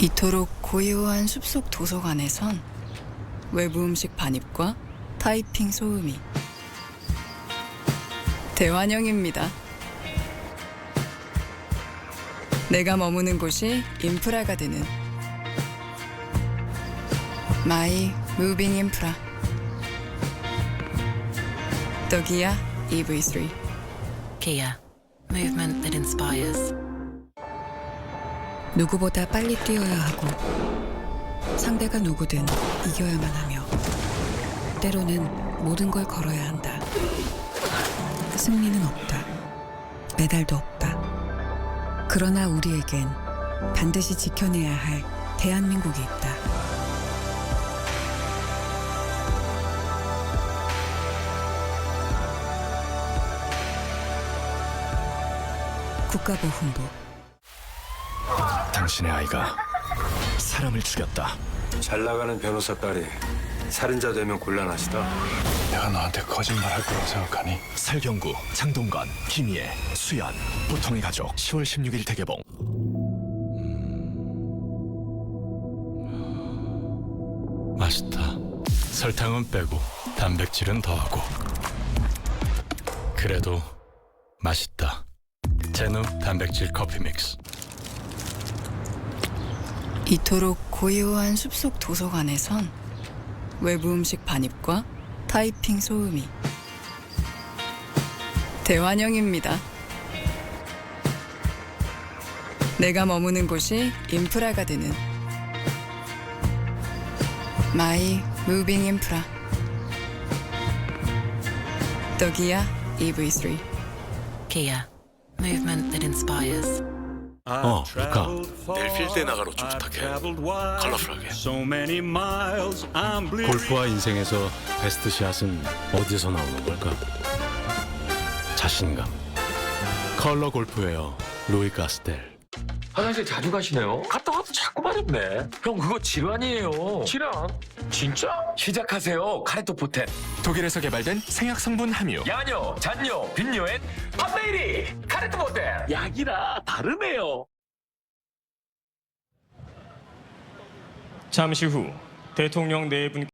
이토록 고요한 숲속 도서관에선 외부 음식 반입과 타이핑 소음이 대환영입니다. 내가 머무는 곳이 인프라가 되는 마이 무빙 인프라 더기야 EV3 Kia, movement that inspires. 누구보다 빨리 뛰어야 하고 상대가 누구든 이겨야만 하며 때로는 모든 걸 걸어야 한다. 승리는 없다. 메달도 없다. 그러나 우리에겐 반드시 지켜내야 할 대한민국이 있다. 국가보훈부 당신의 아이가 사람을 죽였다. 잘 나가는 변호사 딸이 살인자 되면 곤란하시다. 내가 너한테 거짓말 할 거라고 생각하니? 설경구, 장동건, 김희애, 수연, 보통의 가족 10월 16일 대개봉. 맛있다. 설탕은 빼고 단백질은 더하고. 그래도 맛있다. 제누 단백질 커피 믹스. 이토록 고요한 숲속 도서관에선 외부 음식 반입과 타이핑 소음이 대환영입니다. 내가 머무는 곳이 인프라가 되는 마이 무빙 인프라 더기야 EV3 Kia, movement that inspires. 어, 루카. 내일 필드 나가러 좀 부탁해. 컬러풀하게. 골프와 인생에서 베스트 샷은 어디서 나오는 걸까? 자신감. 컬러 골프웨어 로이 가스텔. 화장실 자주 가시네요. 갔다 와도 자꾸 마렵네. 형 그거 질환이에요. 질환? 진짜? 시작하세요. 카레토 포텐. 독일에서 개발된 생약 성분 함유. 야뇨, 잔뇨, 빈뇨엔 판메이리 카레토 포텐. 약이라 다르네요. 잠시 후 대통령 네 분.